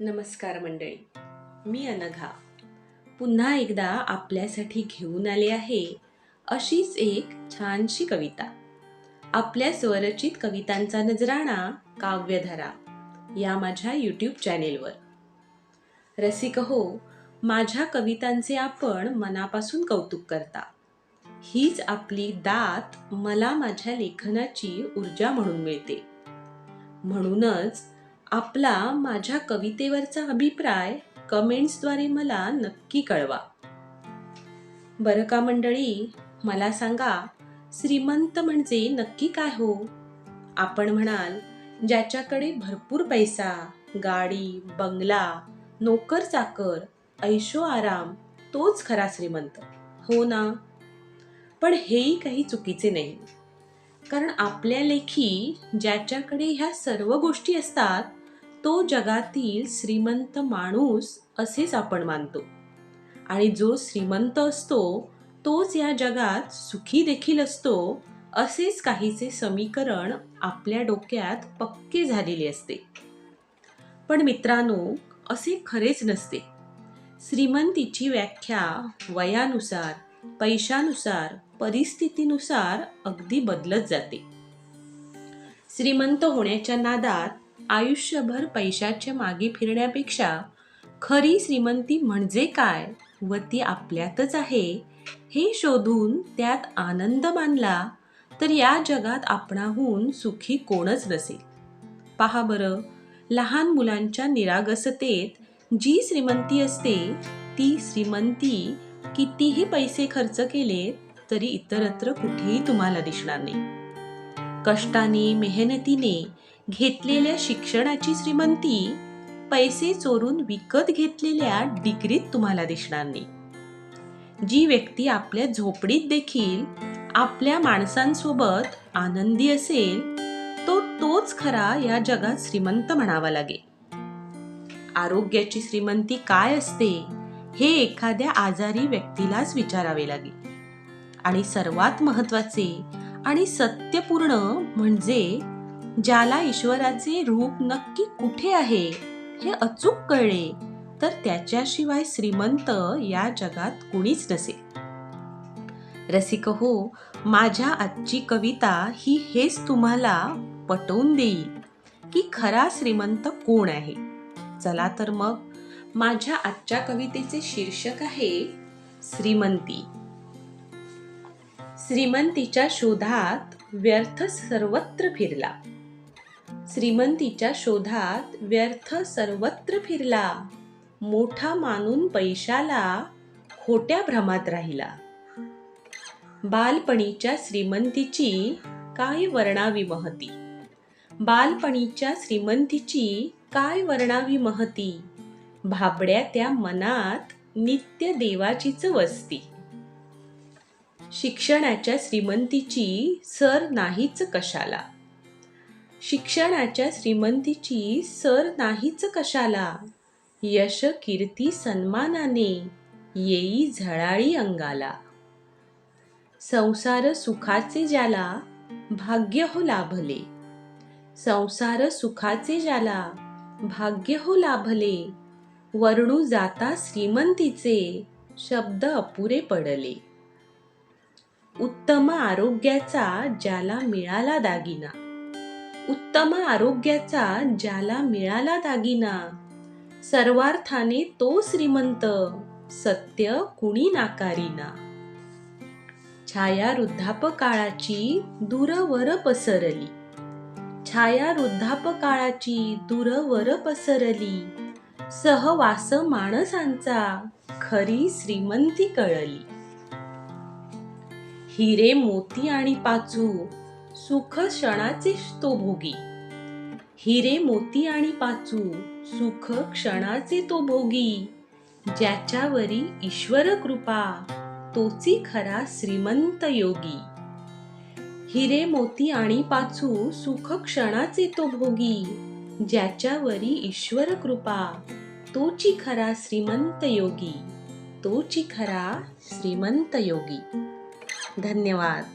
नमस्कार मंडळी. मी अनघा. पुन्हा एकदा आपल्यासाठी घेऊन आले आहे अशीच एक छानशी कविता. आपल्या स्वरचित कवितांचा नजराणा काव्यधारा या माझ्या यूट्यूब चॅनेलवर रसिक हो माझ्या कवितांचे आपण मनापासून कौतुक करता. हीच आपली दात मला माझ्या लेखनाची ऊर्जा म्हणून मिळते. म्हणूनच आपला माझ्या कवितेवरचा अभिप्राय कमेंट्सद्वारे मला नक्की कळवा. बरं का मंडळी? मला सांगा श्रीमंत म्हणजे नक्की काय हो? आपण म्हणाल ज्याच्याकडे भरपूर पैसा गाडी बंगला नोकर चाकर ऐशो आराम तोच खरा श्रीमंत. हो ना? पण हेही काही चुकीचे नाही. कारण आपल्या लेखी ज्याच्याकडे ह्या सर्व गोष्टी असतात तो जगातील श्रीमंत माणूस असेच आपण मानतो. आणि जो श्रीमंत असतो तोच या जगात सुखी देखील असतो असेच काहीचे समीकरण आपल्या डोक्यात पक्के झालेले असते. पण मित्रांनो असे खरेच नसते. श्रीमंतीची व्याख्या वयानुसार पैशानुसार परिस्थितीनुसार अगदी बदलत जाते. श्रीमंत होण्याच्या नादात आयुष्यभर पैशाच्या मागे फिरण्यापेक्षा खरी श्रीमंती म्हणजे काय व ती आपल्यातच आहे हे शोधून त्यात आनंद मानला तर या जगात आपणाहून सुखी कोणच नसेल. पहा बरं लहान मुलांच्या निरागसतेत जी श्रीमंती असते ती श्रीमंती कितीही पैसे खर्च केले तरी इतरत्र कुठेही तुम्हाला दिसणार नाही. कष्टाने मेहनतीने घेतलेल्या शिक्षणाची श्रीमंती पैसे चोरून विकत घेतलेल्या डिग्रीत तुम्हाला दिसणार नाही. जी व्यक्ती आपल्या झोपडीत देखील आपल्या माणसांसोबत आनंदी असेल तो तोच खरा या जगात श्रीमंत म्हणावा लागेल. आरोग्याची श्रीमंती काय असते हे एखाद्या आजारी व्यक्तीलाच विचारावे लागेल. आणि सर्वात महत्त्वाचे आणि सत्यपूर्ण म्हणजे ज्याला ईश्वराचे रूप नक्की कुठे आहे हे अचूक कळले तर त्याच्याशिवाय श्रीमंत या जगात कुणीच नसेल रसिक हो माझ्या आजची कविता ही हेच तुम्हाला पटवून देईल की खरा श्रीमंत कोण आहे. चला तर मग माझ्या आजच्या कवितेचे शीर्षक आहे श्रीमंती. श्रीमंतीच्या शोधात व्यर्थ सर्वत्र फिरला. श्रीमंतीच्या शोधात व्यर्थ सर्वत्र फिरला. मोठा मानून पैशाला खोट्या भ्रमात राहिला. बालपणीच्या श्रीमंतीची काय वर्णावी महती? बालपणीच्या श्रीमंतीची काय वर्णावी महती? भाबड्या त्या मनात नित्य देवाचीच वस्ती. शिक्षणाच्या श्रीमंतीची सर नाहीच कशाला. शिक्षणाच्या श्रीमंतीची सर नाहीच कशाला? यश कीर्ती सन्मानाने येई झळाळी अंगाला. संसार सुखाचे ज्याला भाग्य हो लाभले. संसार सुखाचे ज्याला भाग्य हो लाभले. वर्णू जाता श्रीमंतीचे शब्द अपुरे पडले. उत्तम आरोग्याचा ज्याला मिळाला दागिना. उत्तम आरोग्याचा ज्याला मिळाला दागिना. सर्वार्थाने तो श्रीमंत सत्य कुणी नाकारिना. छाया वृद्धापकाळाची दूरवर पसरली. छाया वृद्धापकाळाची दूरवर पसरली. सहवास माणसांचा खरी श्रीमंती कळली. हिरे मोती आणि पाचू सुख क्षणाचे तो भोगी हिरे मोती आणि पाचू सुख क्षणाचे तो भोगी. ज्याच्यावरी ईश्वर कृपा तोची खरा श्रीमंत योगी. हिरे मोती आणि पाचू सुख क्षणाचे तो भोगी. ज्याच्यावरी ईश्वर कृपा तोची खरा श्रीमंत योगी. तोची खरा श्रीमंत योगी. धन्यवाद.